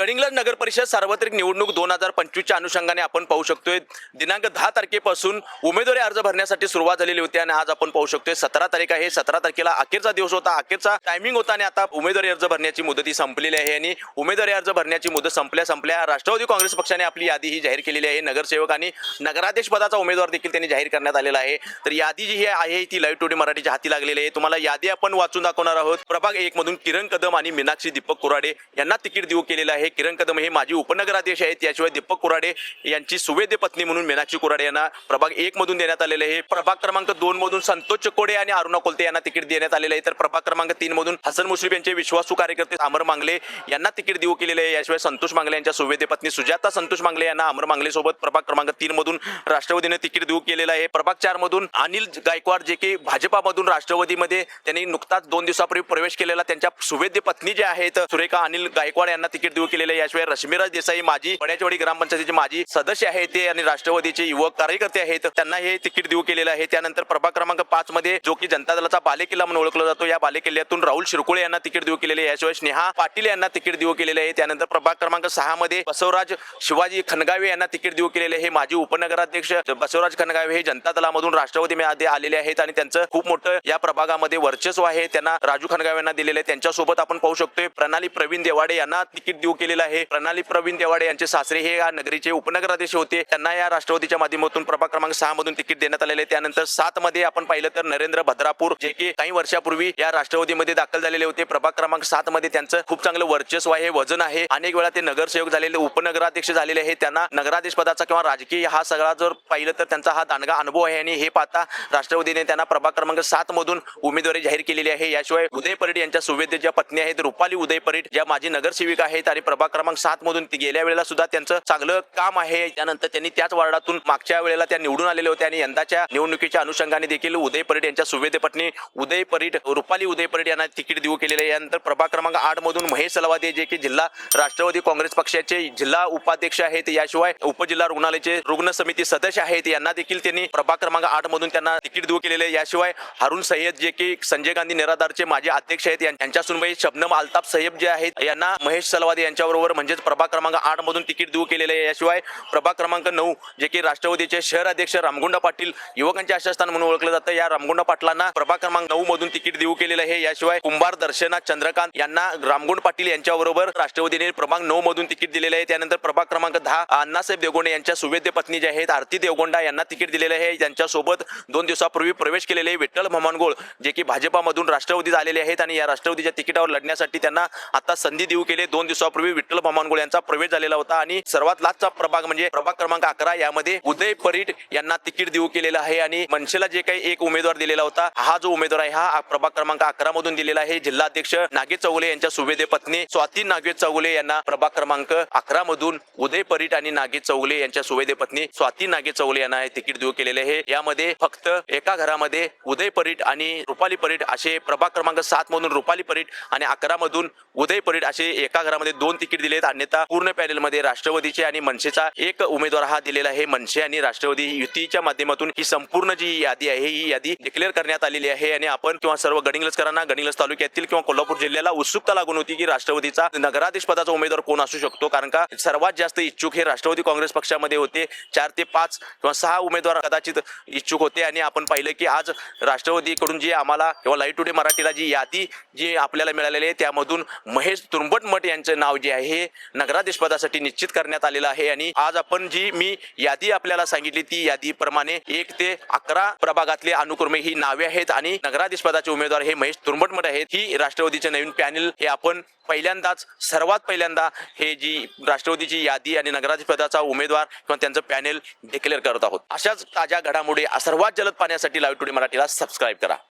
गडिंग्लज नगर परिषद सार्वत्रिक निवडणूक दोन हजार पंचवीसच्या अनुषंगाने आपण पाहू शकतोय. दिनांक दहा तारखेपासून उमेदवारी अर्ज भरण्यासाठी सुरुवात झालेली होती आणि आज आपण पाहू शकतोय सतरा तारीख आहे. सतरा तारखेला अखेरचा दिवस होता. अखेरचा टायमिंग होता आणि आता उमेदवारी अर्ज भरण्याची मुदती संपलेली आहे आणि उमेदवारी अर्ज भरण्याची मुदत संपल्या संपल्या राष्ट्रवादी काँग्रेस पक्षाने आपली यादी ही जाहीर केलेली आहे. नगरसेवक आणि नगराध्यक्ष पदाचा उमेदवार देखील त्यांनी जाहीर करण्यात आलेला आहे. तर यादी जी ही आहे ती लाईव्ह टुडे मराठीच्या हाती लागलेली आहे. तुम्हाला यादी आपण वाचून दाखवणार आहोत. प्रभाग एक मधून किरण कदम आणि मीनाक्षी दीपक कुराडे यांना तिकीट देऊ केलेलं आहे. किरण कदम हे माजी उपनगराध्यक्ष आहेत. याशिवाय दीपक कुराडे यांची सुवेद्य पत्नी म्हणून मीनाक्षी कुराडे यांना प्रभाग एक मधून देण्यात आलेले आहे. प्रभाग क्रमांक दोन मधून संतोष चकोडे आणि अरुणा कोलते यांना तिकीट देण्यात आलेले आहे. तर प्रभाग क्रमांक तीन मधून हसन मुश्रीफ यांचे विश्वासू कार्यकर्ते अमर मांगले यांना तिकीट देऊ केलेले आहे. याशिवाय संतोष मांगले यांच्या सुवेद्य पत्नी सुजाता संतोष मांगले यांना अमर मांगले सोबत प्रभाग क्रमांक तीन मधून राष्ट्रवादीने तिकीट देऊ केलेलं आहे. प्रभाग चार मधून अनिल गायकवाड जे की भाजपामधून राष्ट्रवादीमध्ये त्यांनी नुकताच दोन दिवसापूर्वी प्रवेश केलेला त्यांच्या सुवेद्य पत्नी जे आहेत सुरेखा अनिल गायकवाड यांना तिकीट देऊ केलेले याशिवाय रश्मीराज देसाई माजी पड्याचवाडी ग्रामपंचायतीचे माजी सदस्य आहेत ते आणि राष्ट्रवादीचे युवक कार्यकर्ते आहेत. त्यांना हे तिकीट देऊ केलेलं आहे. त्यानंतर प्रभाग क्रमांक पाच मध्ये जो की जनता दलाचा बालेकिल्ला म्हणून ओळखला जातो. या बालेकिल्ल्यातून राहुल शिरकुळे यांना तिकीट देऊ केलेले याशिवाय स्नेहा पाटील यांना तिकीट देऊ केलेले आहे. त्यानंतर प्रभाग क्रमांक सहा मध्ये बसवराज शिवाजी खनगावे यांना तिकीट देऊ केलेले हे माजी उपनगराध्यक्ष बसवराज खनगावे हे जनता दलामधून राष्ट्रवादीमध्ये आलेले आहेत आणि त्यांचं खूप मोठं या प्रभागामध्ये वर्चस्व आहे. त्यांना राजू खनगावे यांना दिलेले त्यांच्यासोबत आपण पाहू शकतोय प्रणाली प्रवीण देवाडे यांना तिकीट देऊ केलेला आहे. प्रणाली प्रवीण देवाडे यांचे सासरे हे या नगरीचे उपनगराध्यक्ष होते. त्यांना या राष्ट्रवादीच्या माध्यमातून प्रभाग क्रमांक सहा मधून तिकीट देण्यात आलेले त्यानंतर सात मध्ये आपण पाहिलं तर नरेंद्र भद्रापूर जे की काही वर्षापूर्वी या राष्ट्रवादीमध्ये दाखल झालेले होते. प्रभाग क्रमांक सात मध्ये त्यांचं खूप चांगलं वर्चस्व आहे वजन आहे. अनेक वेळा ते नगरसेवक झालेले उपनगराध्यक्ष झालेले आहे त्यांना नगराध्यक्ष पदाचा किंवा राजकीय हा सगळा जर पाहिलं तर त्यांचा हा दांडगा अनुभव आहे. आणि हे पाहता राष्ट्रवादीने त्यांना प्रभाग क्रमांक सात मधून उमेदवारी जाहीर केलेली आहे. याशिवाय उदय परीट यांच्या सुवेद्य ज्या पत्नी आहेत रुपाली उदय परीट ज्या माजी नगरसेविका आहेत. आणि प्रभाग क्रमांक सात मधून गेल्या वेळेला सुद्धा त्यांचं चांगलं काम आहे. त्यानंतर त्यांनी त्याच वार्डातून मागच्या वेळेला त्या निवडून आलेले होते आणि यंदाच्या निवडणुकीच्या अनुषंगाने देखील उदय परीट यांच्या सुवेद्य पत्नी उदय परीट रुपाली उदय परीट यांना तिकीट देऊ केलेले आहे. यानंतर प्रभाग क्रमांक आठ मधून महेश सलवादे जे की जिल्हा राष्ट्रवादी काँग्रेस पक्षाचे जिल्हा उपाध्यक्ष आहेत. याशिवाय उपजिल्हा रुग्णालयाचे रुग्ण समिती सदस्य आहेत. यांना देखील त्यांनी प्रभाग क्रमांक आठ मधून त्यांना तिकीट देऊ केलेले आहे. याशिवाय हारून सय्यद जे की संजय गांधी निराधारचे माजी अध्यक्ष आहेत. यांच्या सुनबाई शबनम अल्ताफ साहेब जे आहेत. यांना महेश सलवादे बरोबर म्हणजेच प्रभाग क्रमांक आठ मधून तिकीट देऊ केलेले आहे. याशिवाय प्रभाग क्रमांक नऊ जे की राष्ट्रवादीचे शहर अध्यक्ष रामगुंडा पाटील युवकांचे आशास्थान म्हणून ओळखलं जातं. या रामगुंडा पाटलांना प्रभाग क्रमांक नऊ मधून तिकीट देऊ केलेलं आहे. याशिवाय कुंभार दर्शना चंद्रकांत यांना रामगुंड पाटील यांच्याबरोबर राष्ट्रवादीने प्रभाग नऊ मधून तिकीट दिलेले आहे. त्यानंतर प्रभाग क्रमांक दहा अण्णासाहेब देवगोंडे यांच्या सुवेद्य पत्नी जे आहेत आरती देवगोंडा यांना तिकीट दिलेले आहे. यांच्यासोबत दोन दिवसापूर्वी प्रवेश केलेले विठ्ठल भमानगोळ जे की भाजपामधून राष्ट्रवादीत आलेले आहेत आणि या राष्ट्रवादीच्या तिकिटावर लढण्यासाठी त्यांना आता संधी देऊ केली. दोन दिवसापूर्वी विठ्ठल भमानगोळ यांचा प्रवेश झालेला होता आणि सर्वात लास्टचा प्रभाग म्हणजे प्रभाग क्रमांक अकरा यामध्ये उदय परीट यांना तिकीट देऊ केलेलं आहे आणि मनसेला जे काही एक उमेदवार दिलेला होता हा जो उमेदवार आहे हा प्रभाग क्रमांक अकरा मधून दिलेला आहे. जिल्हाध्यक्ष नागे चौगुले यांच्या सुवेदे पत्नी स्वाती नागे चौगुले यांना प्रभाग क्रमांक अकरा मधून उदय परीट आणि नागे चौगुले यांच्या सुभेदे पत्नी स्वाती नागे चौगुले यांना तिकीट देऊ केलेले आहे. यामध्ये फक्त एका घरामध्ये उदय परीट आणि रुपाली परीट असे प्रभाग क्रमांक सात मधून रुपाली परीट आणि अकरा मधून उदय परीट असे एका घरामध्ये दोन तिकीट दिलेत. अन्यथा पूर्ण पॅनेलमध्ये राष्ट्रवादीचे आणि मनसेचा एक उमेदवार हा दिलेला आहे. मनसे आणि राष्ट्रवादी युतीच्या माध्यमातून ही संपूर्ण जी यादी आहे ही यादी डिक्लेअर करण्यात आलेली आहे आणि आपण किंवा सर्व गडिंगलजकरांना गडिंगलज तालुक्यातील किंवा कोल्हापूर जिल्ह्याला उत्सुकता लागून होती की राष्ट्रवादीचा नगराधीश पदाचा उमेदवार कोण असू शकतो? कारण का सर्वात जास्त इच्छुक हे राष्ट्रवादी काँग्रेस पक्षामध्ये होते. चार ते पाच किंवा सहा उमेदवार कदाचित इच्छुक होते आणि आपण पाहिलं की आज राष्ट्रवादीकडून जी आम्हाला किंवा लाईव्ह टुडे मराठीला जी यादी जी आपल्याला मिळालेली आहे त्यामधून महेश तुंबटमठ यांचं नाव जे आहे हे नगराध्यक्ष पदासाठी निश्चित करण्यात आलेलं आहे. आणि आज आपण जी मी यादी आपल्याला सांगितली ती यादीप्रमाणे एक ते अकरा प्रभागातले अनुक्रमे ही नावे आहेत आणि नगराध्यक्ष पदाचे उमेदवार हे महेश तुंबटमठ आहेत. ही राष्ट्रवादीचे नवीन पॅनेल हे आपण पहिल्यांदाच सर्वात पहिल्यांदा हे जी राष्ट्रवादीची यादी आणि नगराध्यक्ष पदाचा उमेदवार किंवा त्यांचं पॅनेल डिक्लेअर करत आहोत. अशाच ताज्या घडामोडी सर्वात जलद पाहण्यासाठी लाईव्ह टुडे मराठीला सबस्क्राईब करा.